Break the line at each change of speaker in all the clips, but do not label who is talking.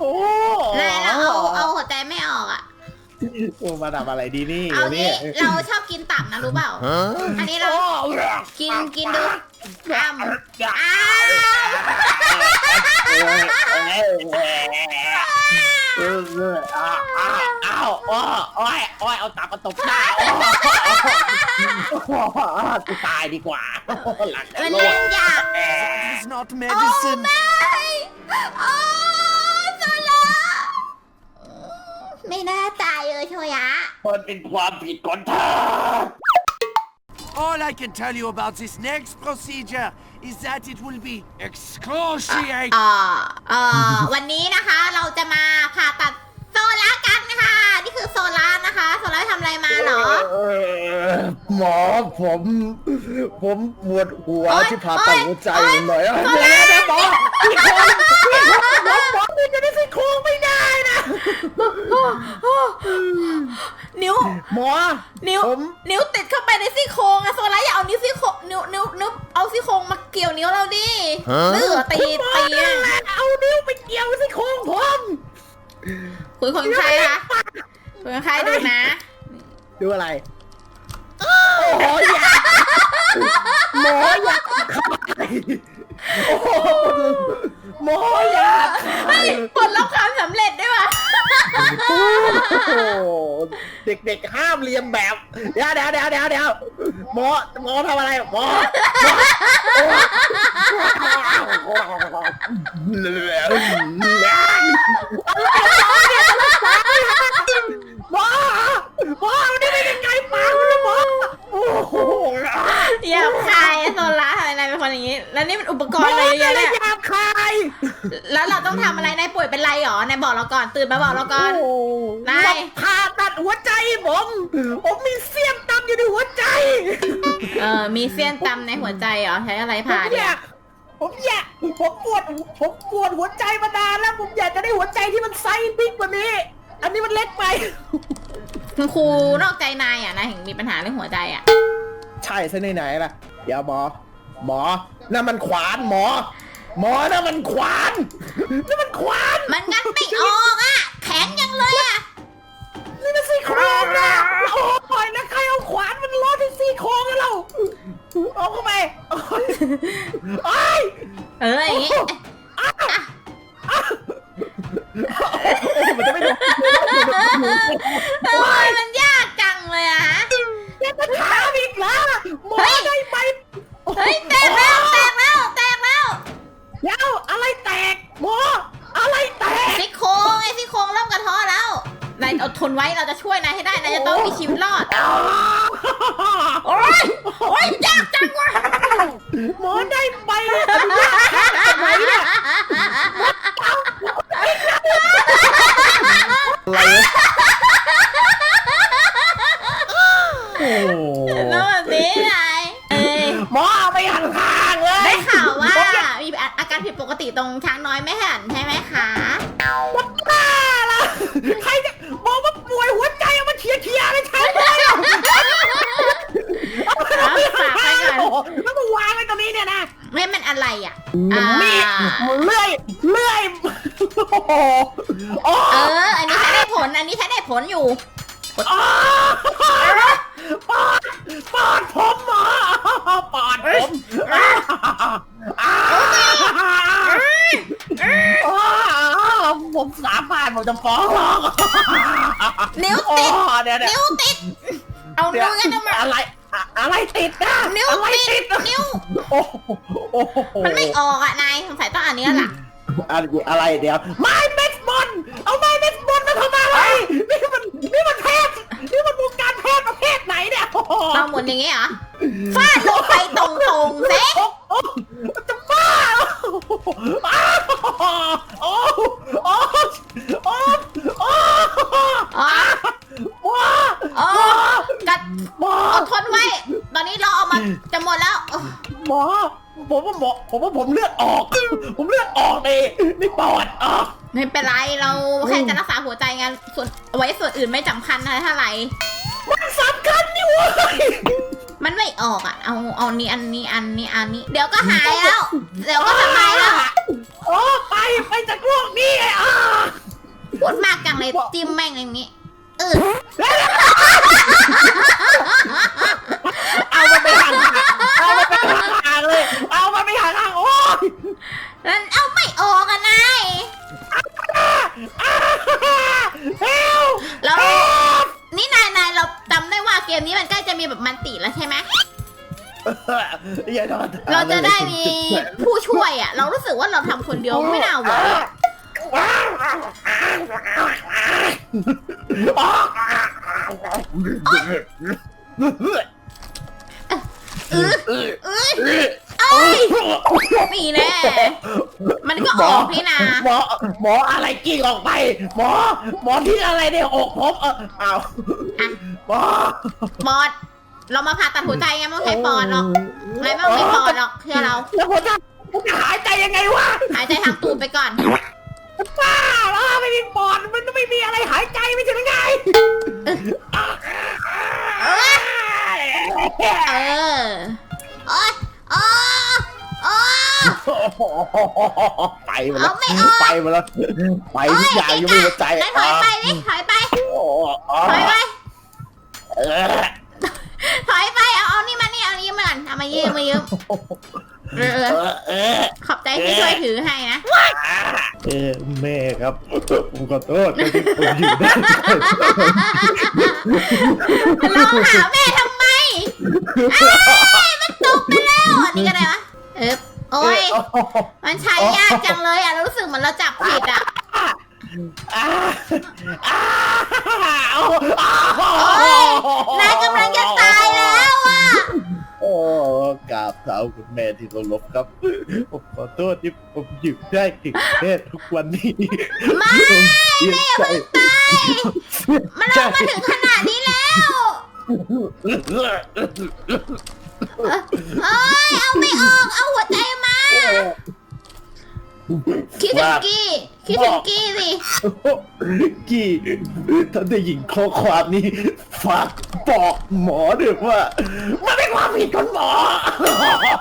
โอ้
นายเราเอาเอาหัวใจไม่ออกอะ
โอ้มาทำอะไรดีนี่
เอา
นี่
งี้เราชอบกินตับนะรู้เปล่า อันนี้เรา
โอ้
กินกินดูอ้ำอ้าว
เออเอออ้าวอ้าวอ้าวโอ้โอ้ยโอ้ยเอาตามาตบหน้าโอ้โอ้กูตายดีกว่าหลังจาก
มัน
โล
เล่
ก
นยาก
It's not
โอ้
medicine.
ไม่โอ้โซล่า ไม่น่าตายเลยโชยะ
มันเป็นความผิดของเธอ
All I can tell you about this next procedure is that it will be excruciating.
เอ่อเอ่อ วันนี้นะคะเราจะมาผ่าตัดโซล่ากันนะคะนี่คือโซล่านะคะ โซล่าทำอะไรมาเหรอ
เออหมอผม ผมปวดหัว
โอ๊ย
ที่ผ่าตัด
โอ๊ย
หัวใจ
โอ๊ย
หน่อย
โอ๊ย
เดี๋ยวนะหมอซี่โครงซี่โครงหมอหมอนี่จะได้ซี่โครงไม่ได้ นะ
นิ้ว
หมอ
นิ้ว
ผม
นิ้วติดเข้าไปในซี่โครงอะโซล่าอย่าเอานิ้วซี่โครงนิ้วนิ้วนิ้วเอาซี่โครงมาเกี่ยวนิ้วเราดิเลือตีตีอะ
เอานิ้วไปเกี่ยวซี่โครงผม
คุยคนไข้คะคุยคนไข้ดูนะ
ดูอะไร โอ้โหอยากหมออยากขายโอ้โหหมออยาก
เฮ้ยปลดล็อกความสำเร็จได้ปะ
โอ้โหเด็กๆห้ามเรียนแบบ เดี๋ยวเดี๋ยวเดี๋ยวเดี๋ยวเดี๋ยวหมอหมอทำอะไรหมอหมอหมอนี่ไม่ได้ไกลปากนะหมอโอ้โห
อย่าคายอะโซ ล่าทำไมนายเป็นคนอย่างนี้ แล้วนี่มันอุปกรณ์อะไรเยอะแยะเนี่ย
หยาบคาย
แล้วเราต้องทำอะไรนายป่วยเป็นไรหรอนายบอกเราก่อนตื่นมาบอกเราก่อนนาย
ผ่าตัดหัวใจผมผมมีเสี้ยนตำอยู่ในหัวใจ
เออมีเสี้ยนตำในหัวใจเหรอใช้อะไร
ผม
ผ่า
อ
เนี่ย
ยากผมอยากผมปวดผมปวดหัวใจมานานแล้วผมอยากจะได้หัวใจที่มันไซส์บิ๊กกว่านี้ อันนี้มันเล็กไป
คุณครูนอกใจนายอะนายถึงมีปัญหาเรื่องหัวใจอะ
ใช่ซะไหนๆล่ะ เดี๋ยวหมอ หมอนั่นมันขวานหมอ หมอนั่นมันขวานนั่นมันขวาน
มันงัดไม่ออกอะ แข็งยังเลยอะ
นี่มันซี่โครงนะโอ้ปล่อยนะใครเอาขวานมันล้อที่ซี่โครงกันเราเอาเข้าไปโอ้ยโอ้ย
เอออย่างงี้
มันจะไม่โดน
ทำไมมันยากจังเลยอะฮะ
ยังจะถามอีกเหรอหมอ
เฮ้ย
ได้ไป
เฮ้ยแตกแล้วแตกแล้วแตกแล้ว
เดี๋ยวอะไรแตกหมออะไรแตก
ซี่โครงไอ้ซี่โครงเริ่มกระเท้อแล้วนายอดทนไว้เราจะช่วยนายให้ได้นายจะต้องมีชีวิตรอดโอ๊ยโอ๊ยยากจังวะ
หมอได้ไปอนุญาต โอ้โหโอ้
เออ อันนี้ใช้ได้ผล อันนี้ใช้ได้ผลอยู่
ปอดปอดปอดผมหมอปอดผมอ้าวอ้าวผมสาบานผมจะฟ้องร้อง
นิ้ว
โอ้
ติด
เดี๋ยวเดี๋ยว
นิ้วติด เอา
เดี๋ยว
ดูกันทำไม
อะไรอะอะไรติดนะ
นิ้ว
อะไร
ติด
ติด
นิ้ว
โอ้โหโอ้โห
มันไม่ออกอะนายสงสัยต้องอันนี้ล่ะ
อะไรอะไรเดี๋ยวไม้เบสบอลเอาไม้เบสบอลมาทำอะไรนี่มันนี่มันแพทย์นี่มันวงการแพทย์ประเภทไหนเนี่ยโอ้โห
เราหมุนอย่างงี้เหรอฟาดลงไปตรงๆเซ่
โอ้โหจะบ้าอ้าวโอ้โหโอ้โหโอ้โห ผมว่าหมอผมว่าผมเลือดออก ผมเลือดออกในในปอดออก
ไม่เป็นไรเราแค่จะรักษาหัวใจไงส่วนไว้ส่วนอื่นไม่สำคัญอะไรเท่าไหร่
มันสำคัญนี่เว้ย
มันไม่ออกอะเอาเอานี้อันนี้อันนี้อันนี้ เดี๋ยวก็หายแล้ว เดี๋ยวก็สบายแล้ว
โอ้ไปไปจากโลกนี้ไอ้อ้า
พูดมากจังเลยจิ้มแม่งอย่างนี้เออ
เอามันไปห่างๆเอามันไปห่า อย่าทอด
เราจะได้มีผู้ช่วยอะ เรารู้สึกว่าเราทำคนเดียวไม่น่าไหวอะเออเอ้ยเอ้ยนี่แน่มันก็ออกนี่นะ
หมอหมออะไรกิ้งออกไป หมอ หมอที่อะไรในอกผมเออเอา
อะ
หมอ
ปอด เรามาผ่าตัดหัวใจไงไม่ต้องใช้ปอดหรอกไม่ต้องใช้ปอดหรอกเชื่อเรา
แล้วผมจะผมจะหายใจยังไงวะ
หายใจทางตูดไปก่อน
บ้าแล้วไม่มีปอดมันไม่มีอะไรหายใจไม่ใช่หรือไง
เออเออโอ๊ยโอ๊ยโอ๊ย
ไปหมดแล้ว
เอาไม่ออก
ไปหมดแล้วไปทุกอย่างยังไม่หัวใจ
นายถอยไปดิถอยไป
โอ้โห
ถอยไป
เออ
ถอยไป เอา เอานี่มานี่ เอานี่ มาก่อนเอามายืมมายืมเออเอ
เอ
อ
อเออ
ขอบใจที่ช่วยถือให้นะ
เออแม่ครับผมขอโทษที่ผมอยู่ได้
ร้องหาแม่ทำไมอ้ายมันตกไปแล้วอันนี้ก็ได้วะเออโอ้ยมันใช้ยากจังเลยอะเรารู้สึกเหมือนเราจับผิดอะ
อ่าอ่า
โอ้ย
คุณแม่ที่เคารพครับ ผมขอโทษที่ผมหยิบได้ถึงแค่ทุกวันนี้
ไม่
ไมเสียใจ
มันลงมาถึงขนาดนี้แล้ว เอ้ย เอาไม่ออก เอาหัวใจมา คิดถึงกี้ คิดถึงกี้สิ
กี่ท่านได้ยินข้อความนี้ ฝากบอกหมอด้วยว่า มันเป็นความผิดของหมอ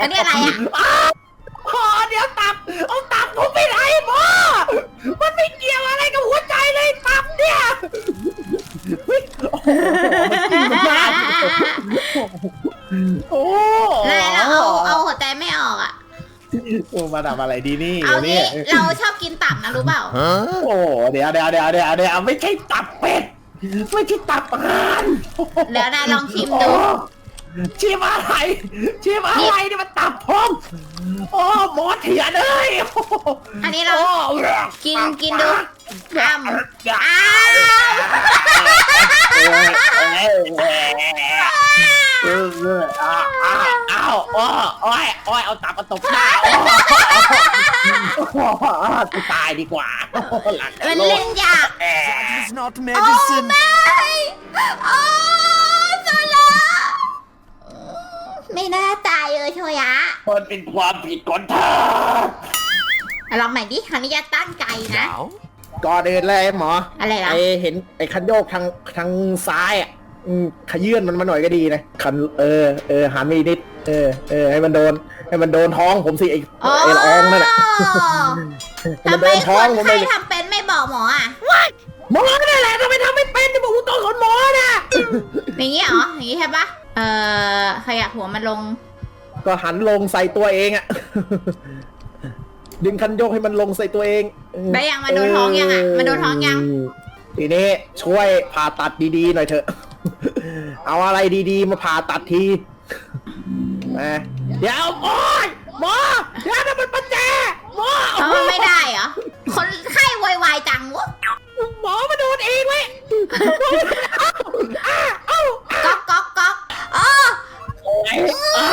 อันนี้อะไรอะ
ขอเดี๋ยวตับ เอาตับผมไปไหนหมอ มันไม่เกี่ยวอะไร มาทำอะไรดีนี่
เอา
เนี่
งี้
ย
เราชอบกินตับนะรู้เปล่า
โอ้เดี๋ยวเดี๋ยวเดี๋ยวเดี๋ยวเดี๋ยวไม่ใช่ตับเป็ด ไม่ใช่ตับห่าน
เดี๋ยวนายลองชิมดู
โอ้ชิมอะไรชิมอะไรนี่มันตับผมโอ้หมอเถียนเอ้ย
อันนี้เรา
โอ้
กินกินดูอ้ำ
อ้า
อ้าว
อ้าวอ้าวอ้าวโอ้โอ้ยโอ้ยเอาตับมาตบหน้าโอ้กูตายดีกว่าหลัง
มัน
โล
เล่
ก
นยาก
That is not
โอ้
medicine.
ไม่โอ้โซลาไม่น่าตายเลยโชยะ
มันเป็นความผิดของเธอ
ลองใหม่ดิคราวนี้จะตั้งใจนะ
Now,
ก่อนอื่นเลยหมอ
อะไรล่ะ
ไอเห็นไอคันโยกทางทางซ้ายอะ อืมขยื่นมันมาหน่อยก็ดีนะคันเออเออหันมาอีกนิดเออเออให้มันโดน ให้มันโดนท้องผมสิไอ
อ๋อ
ไอละอองนั่นแหละให้มัน
ทำไม
โดน
ค
ท้อง
น
ผม
ไข้
เลย
ทำเป็นไม่บอกหมออะ
หมอนั่นแหละทำไมทำไม่เป็นที่บอกว่าต้องคนหมอนะ
อย่างนี้เหรออย่างนี้ใช่ปะเอ่อขยับหัวมันลง
ก็หันลงใส่ตัวเองอะดึงคันโยกให้มันลงใส่ตัวเอง
ได้ยังมันโดนท้องยังอะมันโดนท้องยัง
ทีนี้ช่วยผ่าตัดดีๆหน่อยเถอะ เอาอะไรดีๆ มาผ่าตัดทีมาเดี๋ยวหมอหมอเดี๋ยวนั่นมันปัญแจหมอ
เพราะมันไม่ได้เหรอ คนไข้โวยวายจังวะ
หมอมาโดนเองเว้ยอ้าเอ้า
ก๊อกก๊อกก๊อกอ๋อ
โอ้ยอ้า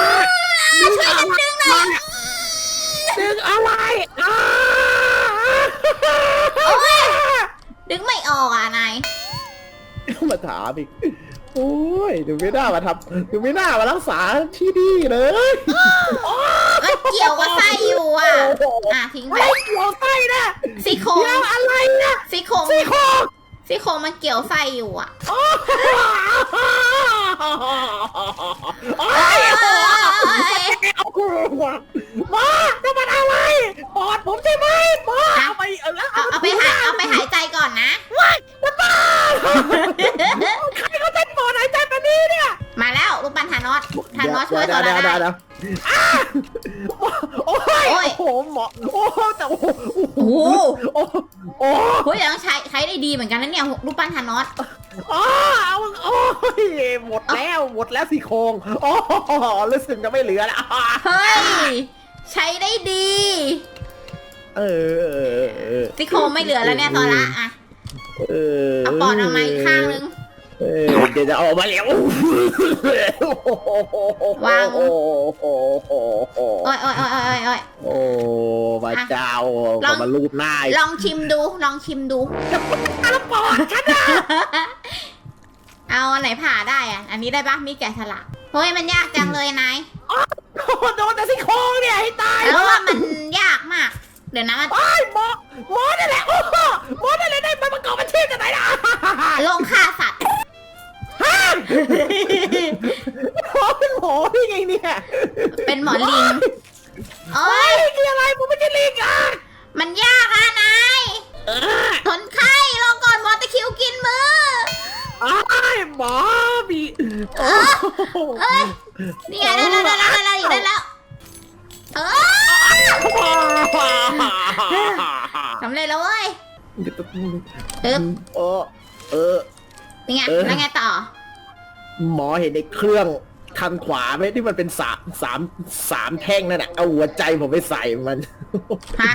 ช่วยกันดึงหน่อย
ดึงอะไรอ้า
โอ้ยดึงไม่ออกอะนาย
มาถามอีก โอ้ยดูไม่น่ามาทำดูไม่น่ามารักษาที่นี่เลย
ก็เกี่ยวกับไส้อยู่อะ อะทิ้งไป
ไม่เกี่ยวไส้นะ
ซี่โครง
เกี่ยวอะไรนะ
ซี่โครง
ซี่โครง
ซี่โครงมันเกี่ยวไส้อยู่อะ
โอ้โอ้
โอ้
ย
ย
เอากูหมอจะมันอะไรปอดผมใช่ไหมหมอเอาไปเอาแล้ว
เอาเอาไปหายเอาไปหายใจก่อนนะ
ใครา
นอสธานอสช่วย
เดี๋
โซ
ยว
ลา
เดี๋ยว
ได้
เดี๋ยวโอ้ย
โอ้ย
โอ้โหหมอโอ้โหแต่โอ้โห
โอ้โห
โอ้โหโอ้โห
เฮ้ยแต่ต้องใช้ใช้ได้ดีเหมือนกันนะเนี่ยรูปปั้นธานอส
อ้าวโอ้ยหมดแล้วหมดแล้วสี่โครงโอ้โหรู้สึกจะไม่เหลือแล้ว
เฮ้ย ใช้ได้ดี
เออ
ซี่โครงไม่เหลือแล้วเนี่ยโซล่าอะ
เออ
เอาปอดออกมาอีกข้างนึง
เออเดี๋ยวจะออกมาแล้ว
วาง
โอ้โห
โอ้ยโอ้ยโอ้ยโอ้ยโอ้ย
โอ้พระเจ้า
ลอง
ก็มาลูบหน้าอีก
ลองชิมดู ลองชิมดู
ปอดฉันอะ
เอาอันไหนผ่าได้อะอันนี้ได้ปะมีแกะสลักเฮ้ยมันยากจังเลยนาย
โดนแต่ซี่โครงเนี่ยให้ตาย
แล้วว่ามันยากมาก เดี๋ยวนะมัน
ไอ้ยหมอหมอนั่นแหละโอ้โหหมอนั่นแหละได้มาประกอบอาชีพจากไหนล่ะ
ลงฆ่าสัตว์
หมอเป็นหมอได้ไงเนี่ย
เป็นหมอลิงโอ้
เฮ้
ย
ยคืออะไรผมไม่ใช่ลิงอะ
มันยากอะนาย
เออ
ทนไข้รอก่อนหมอตะคริวกินมือ
ไอ้ยหมอมี
เออ เอ้ยนี่ไงได้แล้วได้แล้วได้แล้วอีกได้แล้วเออสำเร็จแล้วเว้ยปึ๊บ
เออเออ
นี่ไง
เออ
แล้วไงต่อ
หมอเห็นในเครื่องคันขวาไหมที่มันเป็นสามสามสามแท่งนั่นแหะเอาหัวใจผมไปใส่มัน
ฮะ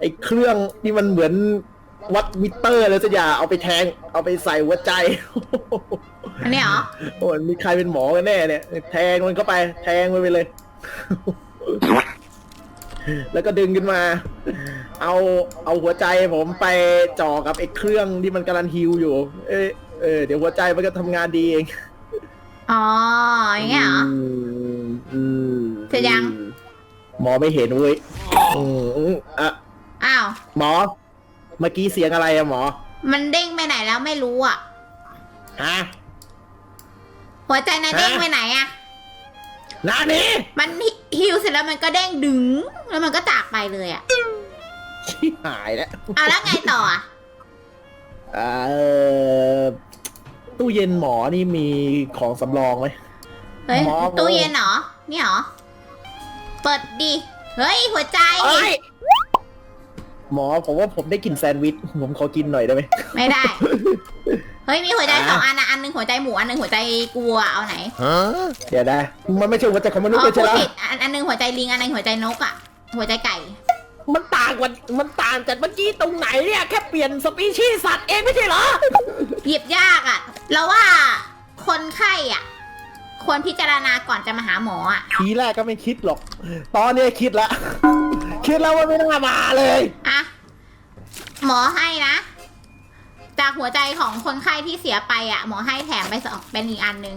ไอ้เครื่องที่มันเหมือนวัดมิเตอร์เลยสักอย่างเอาไปแทง เอาไปใส่หัวใจ
อันนี้เหรอ
โอ้ยมีใครเป็นหมอกันแน่เนี่ย แทงมันเข้าไป แทงมันไปเลย แล้วก็ดึงขึ้นมา เอาเอาหัวใจผมไปจ่อกับไอ้เครื่องที่มันกำลังฮิวอยู่ เอยเออเดี๋ยวหัวใจมันก็ทำงานดีเอง
อ๋ออย่างเงี้ยเหรอ
มอืม
เสร็จยัง
หมอไม่เห็นเว้ยอืมอืมอะ
อ้าว
หมอ เมื่อกี้เสียงอะไรอะหมอ
มันเด้งไปไหนแล้วไม่รู้อะ
ฮะ
หัวใจนายเด้ง
ฮะ
ไปไหนอะ
นานี่
มันฮิวเสร็จแล้วมันก็เด้งดึง แล้วมันก็จากไปเลยอะ
ชิบหายแล้ว
เอาแล้วไงต่ออะ
เอ่อตู้เย็นหมอนี่มีของสำรองไหม
เฮ้ย
หมอ
ตู้เย็นเหรอนี่เหรอเปิดดิเฮ้ยหัวใจ
เอ้ยหมอผมว่าผมได้กลินแซนด์วิช ผมขอกินหน่อยได้ไหม
ไม่ได้เฮ้ยมีหัวใจ
อะ
สองอันนะอันหนึงหัวใจหมูอันหนึงหัวใจกัวเอาไหน
เดี๋ยวนะมันไม่ใช่หัวใจของมนุษ
อ๋
ย์
อ
เลยใช่
พูด
ไหม
ผิดอันอันหนึงหัวใจลิงอันหนึงหัวใจนกอะหัวใจไก่
มันต่างกันมันต่างจากเมื่อกี้ตรงไหนเนี่ยแค่เปลี่ยนสปีชีส์สัตว์เองไม่ใช่เหรอ
หยิบยากอะเราว่าคนไข้อะควรพิจารณาก่อนจะมาหาหมออะ
ทีแรกก็ไม่คิดหรอก ตอนนี้คิดละคิดแล้วว่าไม่น่ามาเลย
อะหมอให้นะ จากหัวใจของคนไข้ที่เสียไปอะหมอให้แถมไปสองเป็นอีกอันหนึง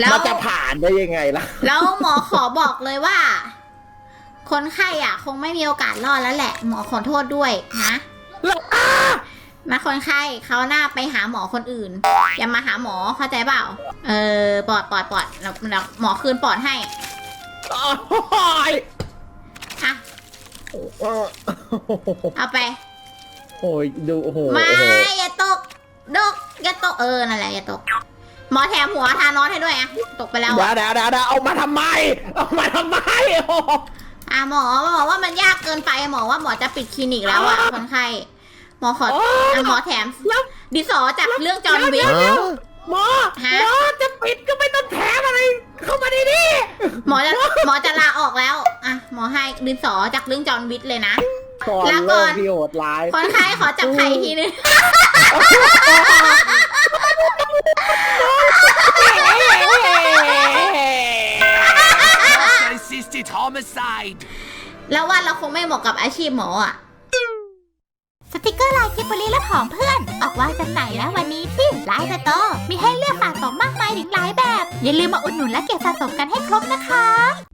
แล้ว
มันจะผ่านได้ยังไงล่ะ
แล้วหมอขอบอกเลยว่า คนไข้อะ คงไม่มีโอกาสรอดแล้วแหละ หมอขอโทษด้วยนะ
แล้วอ้า
นะคนไข้เขาหน้าไปหาหมอคนอื่น อย่ามาหาหมอเข้าใจเปล่า เออปอดปอดปอดแล้วแล้วหมอคืนปอดให้
โอ้ย
อะ
เออ
เอาไป
โอ้ยดูโอ้โห
ไม่
โอ้โห
อย่าตกดกอย่าตกเออนั่นแหละอย่าตก หมอแถมหัวทานอสให้ด้วยอะตกไปแล้ว
เดี๋ยว
อะ
เดี๋ยวเดี๋ยวเดี๋ยวเอามาทำไม เอามาทำไมโอ้โห
อะหมอบอกว่ามันยากเกินไปหมอว่าหมอจะปิดคลินิกแล้วอะคนไข้หมอขออะหมอแถม
แล้ว
ดิสอจากเรื่องจอห์นวิก
เดี๋ยวหมอ
ฮะ
หมอจะปิดก็ไม่ต้องแถมอะไร เข้ามาดีดิ
หมอจะหมอจะลาออกแล้ว อะหมอให้ดิสอจากเรื่องจอห์นวิกเลยนะ
ก่อน
แล้ว
เลิ
ก่อกน
พี่โหดร้าย
คนไข้ขอจับไข่อีกทีนึง
assisted homicide.
แล้วว่าเราคงไม่เหมาะกับอาชีพหมออะ สติกเกอร์ลายกิบบลีและผองเพื่อน ออกวางจำหน่ายแล้ววันนี้ที่ไลน์สโตร์มีให้เลือกสะสมมากมายถึงหลายแบบ อย่าลืมมาอุดหนุนและเก็บสะสมกันให้ครบนะคะ